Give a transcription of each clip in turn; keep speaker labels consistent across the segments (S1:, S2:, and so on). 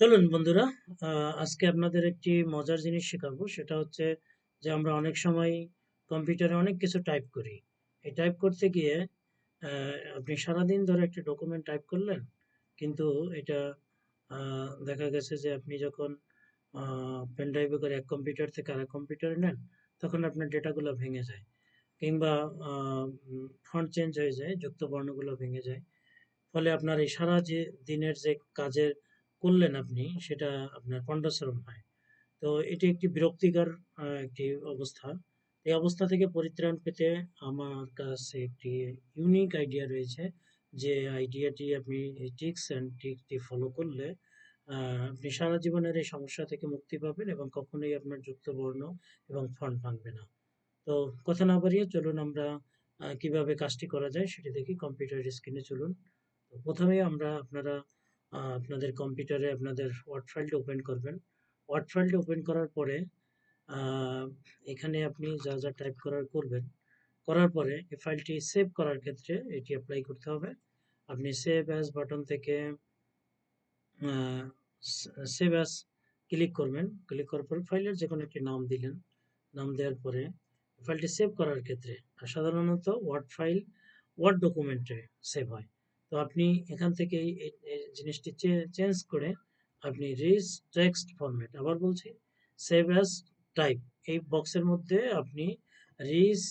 S1: চলুন বন্ধুরা আজকে আপনাদের একটি মজার জিনিস শেখাবো। সেটা হচ্ছে যে আমরা অনেক সময় কম্পিউটারে অনেক কিছু টাইপ করি। এই টাইপ করতে গিয়ে আপনি সারাদিন ধরে একটা ডকুমেন্ট টাইপ করলেন, কিন্তু এটা দেখা গেছে যে আপনি যখন পেন ড্রাইভে করে এক কম্পিউটার থেকে আরেক কম্পিউটারে নেন, তখন আপনার ডেটাগুলো ভেঙে যায় কিংবা ফন্ট চেঞ্জ হয়ে যায় যুক্ত বর্ণগুলো ভেঙে যায়। ফলে আপনার এই সারা যে দিনের যে কাজের করলেন আপনি, সেটা আপনার পণ্ডশ্রম হয়। তো এটি একটি বিরক্তিকর একটি অবস্থা। এই অবস্থা থেকে পরিত্রাণ পেতে আমার কাছে একটি ইউনিক আইডিয়া রয়েছে যে আইডিয়াটি আপনি টিক্স অ্যান্ড ট্রিকটি ফলো করলে আপনি সারা জীবনের এই সমস্যা থেকে মুক্তি পাবেন এবং কখনোই আপনার যুক্ত বর্ণ এবং ফন্ট ভাঙবে না। তো কথা না বাড়িয়ে চলুন আমরা কীভাবে কাজটি করা যায় সেটি দেখি কম্পিউটার স্ক্রিনে চলুন। প্রথমে আমরা আপনারা আপনাদের কম্পিউটারে আপনাদের ওয়ার্ড ফাইলটা ওপেন করবেন। ওয়ার্ড ফাইলটা ওপেন করার পরে এখানে আপনি যা যা টাইপ করার করবেন, করার পরে এই ফাইলটি সেভ করার ক্ষেত্রে এটি অ্যাপ্লাই করতে হবে। আপনি সেভ অ্যাজ বাটন থেকে সেভ অ্যাজ ক্লিক করবেন। ক্লিক করার পরে ফাইলের যে কোনো একটি নাম দিলেন। নাম দেওয়ার পরে ফাইলটি সেভ করার ক্ষেত্রে সাধারণত ওয়ার্ড ফাইল ওয়ার্ড ডকুমেন্টে সেভ হয়। তো আপনি এখান থেকে এই জিনিসটি চেঞ্জ করে আপনি রিচ টেক্সট ফরম্যাট আবার বলছি সেভ অ্যাজ টাইপ এই বক্সের মধ্যে আপনি রিচ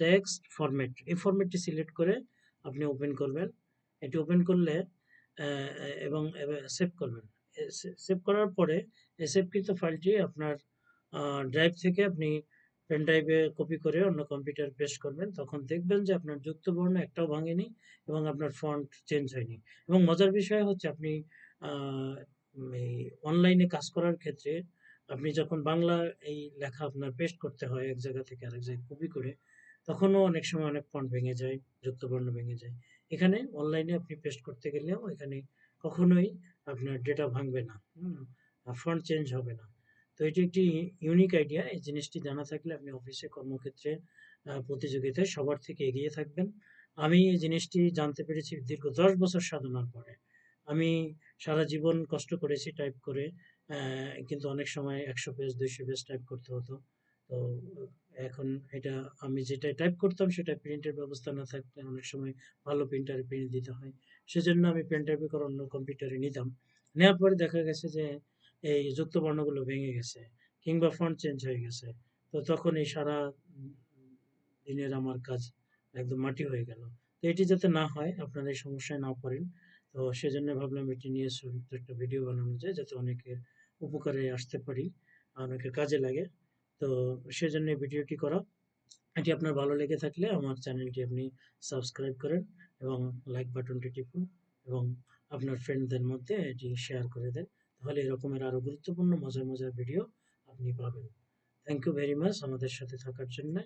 S1: টেক্সট ফরম্যাট এই ফরম্যাটটি সিলেক্ট করে আপনি ওপেন করবেন। এটি ওপেন করলে এবং সেভ করবেন। সেভ করার পরে এই সেভকৃত ফাইলটি আপনার ড্রাইভ থেকে আপনি পেন ড্রাইভে কপি করে অন্য কম্পিউটার পেস্ট করবেন, তখন দেখবেন যে আপনার যুক্ত বর্ণ একটাও ভাঙেনি এবং আপনার ফন্ট চেঞ্জ হয়নি। এবং মজার বিষয় হচ্ছে আপনি অনলাইনে কাজ করার ক্ষেত্রে আপনি যখন বাংলা এই লেখা আপনার পেস্ট করতে হয় এক জায়গা থেকে আরেক জায়গায় কপি করে, তখনও অনেক সময় অনেক ফন্ট ভেঙে যায় যুক্ত বর্ণ ভেঙে যায়। এখানে অনলাইনে আপনি পেস্ট করতে গেলেও এখানে কখনোই আপনার ডেটা ভাঙবে না ফন্ট চেঞ্জ হবে না। তো এটি একটি ইউনিক আইডিয়া এই জিনিসটি জানা থাকলে আপনি অফিসে কর্মক্ষেত্রে প্রতিযোগিতায় সবার থেকে এগিয়ে থাকবেন। আমি এই জিনিসটি জানতে পেরেছি দীর্ঘ দশ বছর সাধনার পরে। আমি সারা জীবন কষ্ট করেছি টাইপ করে কিন্তু অনেক সময় একশো পেজ দুইশো পেজ টাইপ করতে হতো। তো, এখন এটা আমি যেটা টাইপ করতাম সেটা প্রিন্টের ব্যবস্থা না থাকলে অনেক সময় ভালো প্রিন্টারে প্রিন্ট দিতে হয়। সেজন্য আমি পেন টাইপে করে অন্য কম্পিউটারে নিতাম। নেওয়ার পরে দেখা গেছে যে এই যুক্ত বর্ণগুলো ভেঙে গেছে কিংবা ফন্ট চেঞ্জ হয়ে গেছে। তো তখন এই সারা দিনের আমার কাজ একদম মাটি হয়ে গেল। তো এটি যাতে না হয়, আপনারা এই সমস্যায় না পড়েন। তো সেজন্য ভাবলাম এটি নিয়ে একটা ভিডিও বানানো যায়, যাতে অনেকের উপকারে আসতে পারি, অনেকের কাজে লাগে। তো সেজন্য ভিডিওটি করা। এটি আপনার ভালো লেগে থাকলে আমার চ্যানেলটি আপনি সাবস্ক্রাইব করেন এবং লাইক বাটনটি টিপুন এবং আপনার ফ্রেন্ডদের মধ্যে এটি শেয়ার করে দেন। তাহলে এরকমের আরও গুরুত্বপূর্ণ, মজার মজার ভিডিও আপনি পাবেন। থ্যাংক ইউ ভেরি মাচ আমাদের সাথে থাকার জন্য।